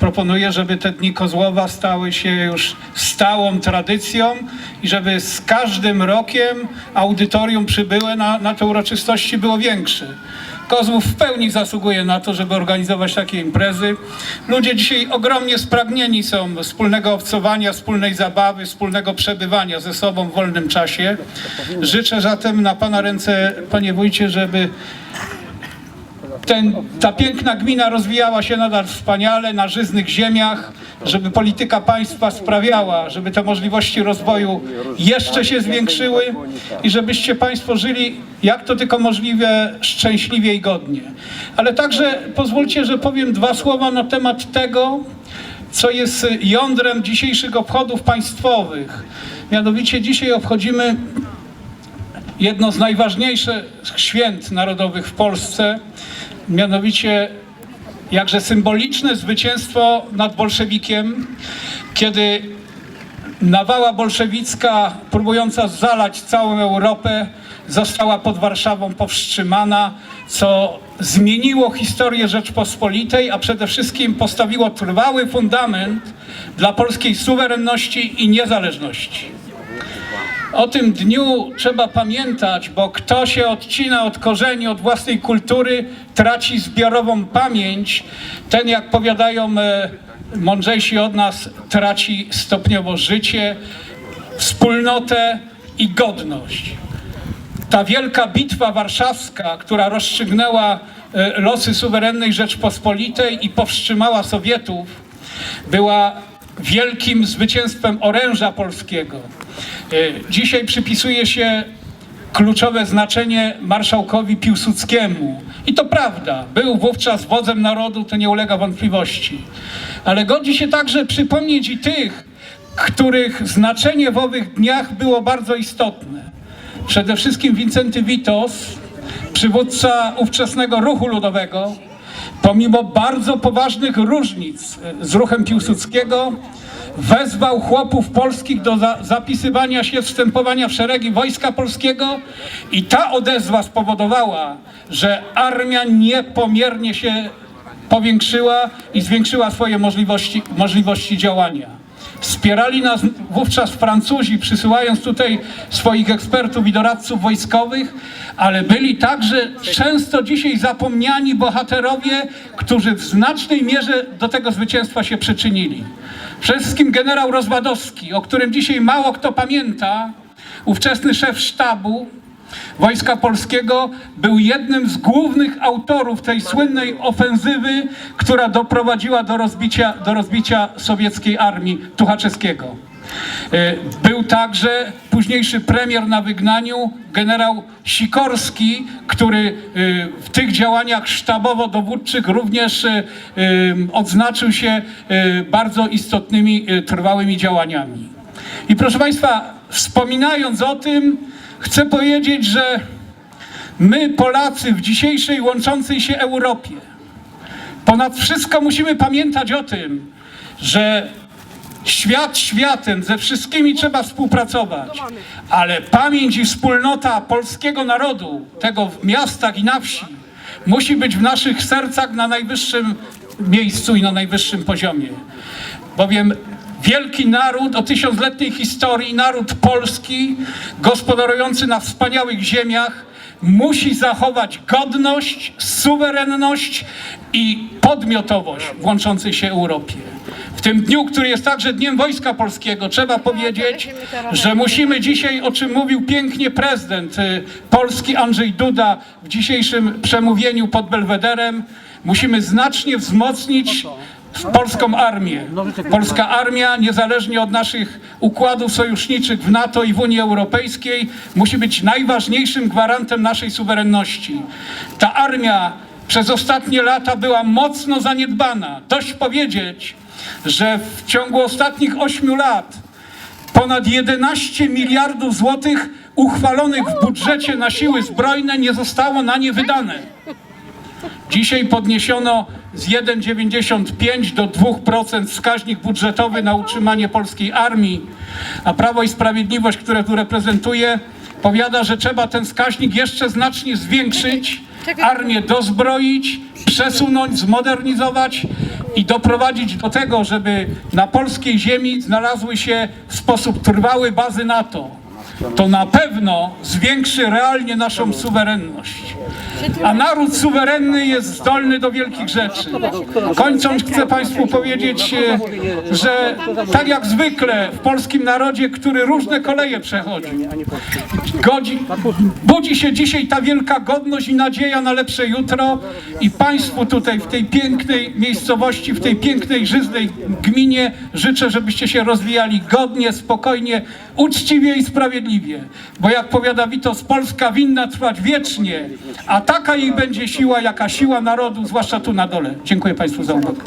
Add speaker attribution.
Speaker 1: Proponuję, żeby te dni Kozłowa stały się już stałą tradycją i żeby z każdym rokiem audytorium przybyłe na, na te uroczystości było większe. Kozłów w pełni zasługuje na to, żeby organizować takie imprezy. Ludzie dzisiaj ogromnie spragnieni są wspólnego obcowania, wspólnej zabawy, wspólnego przebywania ze sobą w wolnym czasie. Życzę zatem na Pana ręce, Panie Wójcie, żeby ten, ta piękna gmina rozwijała się nadal wspaniale na żyznych ziemiach, żeby polityka państwa sprawiała, żeby te możliwości rozwoju jeszcze się zwiększyły i żebyście Państwo żyli jak to tylko możliwe szczęśliwie i godnie. Ale także pozwólcie, że powiem dwa słowa na temat tego, co jest jądrem dzisiejszych obchodów państwowych. Mianowicie dzisiaj obchodzimy jedno z najważniejszych święt narodowych w Polsce, mianowicie jakże symboliczne zwycięstwo nad bolszewikiem, kiedy nawała bolszewicka próbująca zalać całą Europę została pod Warszawą powstrzymana, co zmieniło historię Rzeczpospolitej, a przede wszystkim postawiło trwały fundament dla polskiej suwerenności i niezależności. O tym dniu trzeba pamiętać, bo kto się odcina od korzeni, od własnej kultury, traci zbiorową pamięć. Ten, jak powiadają e, mądrzejsi od nas, traci stopniowo życie, wspólnotę i godność. Ta wielka bitwa warszawska, która rozstrzygnęła e, losy suwerennej Rzeczpospolitej i powstrzymała Sowietów, była wielkim zwycięstwem oręża polskiego. E, Dzisiaj przypisuje się kluczowe znaczenie marszałkowi Piłsudskiemu. I to prawda, był wówczas wodzem narodu, to nie ulega wątpliwości. Ale godzi się także przypomnieć i tych, których znaczenie w owych dniach było bardzo istotne. Przede wszystkim Wincenty Witos, przywódca ówczesnego ruchu ludowego, pomimo bardzo poważnych różnic e, z ruchem Piłsudskiego, wezwał chłopów polskich do za zapisywania się, wstępowania w szeregi Wojska Polskiego i ta odezwa spowodowała, że armia niepomiernie się powiększyła i zwiększyła swoje możliwości, możliwości działania. Wspierali nas wówczas Francuzi, przysyłając tutaj swoich ekspertów i doradców wojskowych, ale byli także często dzisiaj zapomniani bohaterowie, którzy w znacznej mierze do tego zwycięstwa się przyczynili. Przede wszystkim generał Rozwadowski, o którym dzisiaj mało kto pamięta, ówczesny szef sztabu, Wojska Polskiego był jednym z głównych autorów tej słynnej ofensywy, która doprowadziła do rozbicia, do rozbicia sowieckiej armii Tuchaczewskiego. E, Był także późniejszy premier na wygnaniu, generał Sikorski, który e, w tych działaniach sztabowo-dowódczych również e, odznaczył się bardzo istotnymi, trwałymi działaniami. I proszę Państwa, wspominając o tym, chcę powiedzieć, że my, Polacy, w dzisiejszej łączącej się Europie, ponad wszystko musimy pamiętać o tym, że świat światem, ze wszystkimi trzeba współpracować, ale pamięć i wspólnota polskiego narodu, tego w miastach i na wsi, musi być w naszych sercach na najwyższym miejscu i na najwyższym poziomie. Bowiem wielki naród o tysiącletniej historii, naród polski, gospodarujący na wspaniałych ziemiach, musi zachować godność, suwerenność i podmiotowość w łączącej się Europie. W tym dniu, który jest także Dniem Wojska Polskiego, trzeba powiedzieć, że musimy dzisiaj, o czym mówił pięknie prezydent y, Polski Andrzej Duda w dzisiejszym przemówieniu pod Belwederem, musimy znacznie wzmocnić polską armię. Polska armia, niezależnie od naszych układów sojuszniczych w NATO i w Unii Europejskiej, musi być najważniejszym gwarantem naszej suwerenności. Ta armia przez ostatnie lata była mocno zaniedbana. Dość powiedzieć, że w ciągu ostatnich ośmiu lat ponad 11 miliardów złotych uchwalonych w budżecie na siły zbrojne nie zostało na nie wydane. Dzisiaj podniesiono z 1,95 do 2% wskaźnik budżetowy na utrzymanie polskiej armii, a Prawo i Sprawiedliwość, które tu reprezentuję, powiada, że trzeba ten wskaźnik jeszcze znacznie zwiększyć, armię dozbroić, przesunąć, zmodernizować i doprowadzić do tego, żeby na polskiej ziemi znalazły się w sposób trwały bazy NATO, to na pewno zwiększy realnie naszą suwerenność. A naród suwerenny jest zdolny do wielkich rzeczy. Kończąc, chcę Państwu powiedzieć, e, że tak jak zwykle w polskim narodzie, który różne koleje przechodzi, godzi, budzi się dzisiaj ta wielka godność i nadzieja na lepsze jutro i Państwu tutaj w tej pięknej miejscowości, w tej pięknej, żyznej gminie życzę, żebyście się rozwijali godnie, spokojnie, uczciwie i sprawiedliwie. Bo jak powiada Witos, Polska winna trwać wiecznie, a taka jej będzie siła, jaka siła narodu, zwłaszcza tu na dole. Dziękuję Państwu za uwagę.